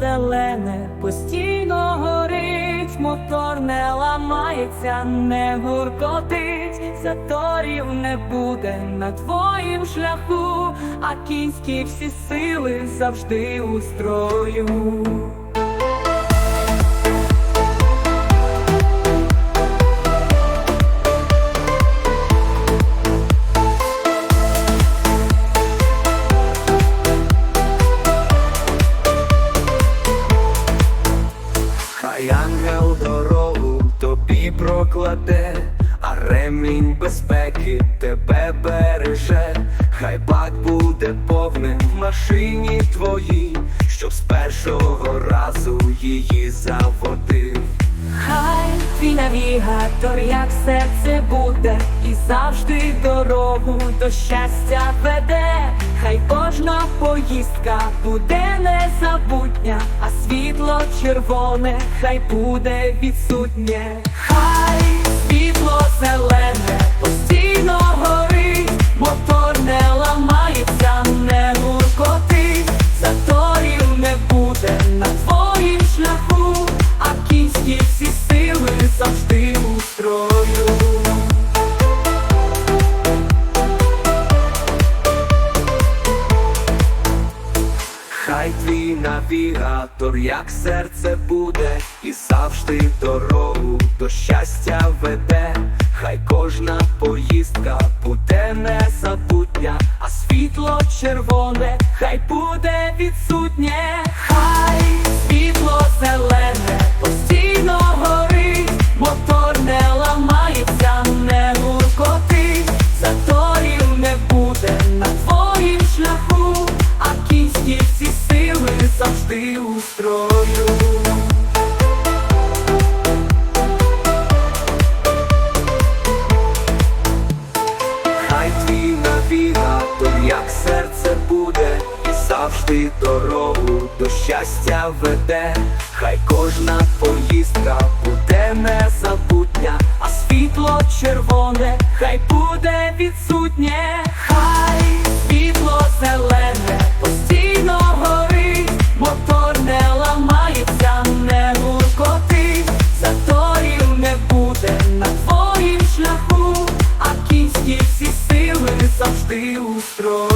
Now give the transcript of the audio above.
зелене постійно горить, мотор не ламається, не гуркотить, заторів не буде на твоїм шляху, а кінські всі сили завжди у строю. Тобі а ремінь безпеки тебе береже, хай бак буде повним машині твоїй, щоб з першого разу її заводив. Навігатор, як серце буде, і завжди дорогу до щастя веде. Хай кожна поїздка буде незабутня, а світло червоне, хай буде відсутнє. Хай світло зелене постійно горить, мотор не ламається, не гуркотить, заторів не буде на твоїм шляху, а кінські всі сили завжди у строю. Хай твій навігатор, як серце буде, і завжди дорогу до щастя веде, хай кожна поїздка буде незабутня, а світло червоне, хай буде відсутнє, хай світло зелене кінські всі сили завжди у строю. Хай твій навігатор, як серце буде, і завжди дорогу до щастя веде, хай кожна поїздка буде незабутня, а світло червоне, хай буде відсутнє, хай шляху,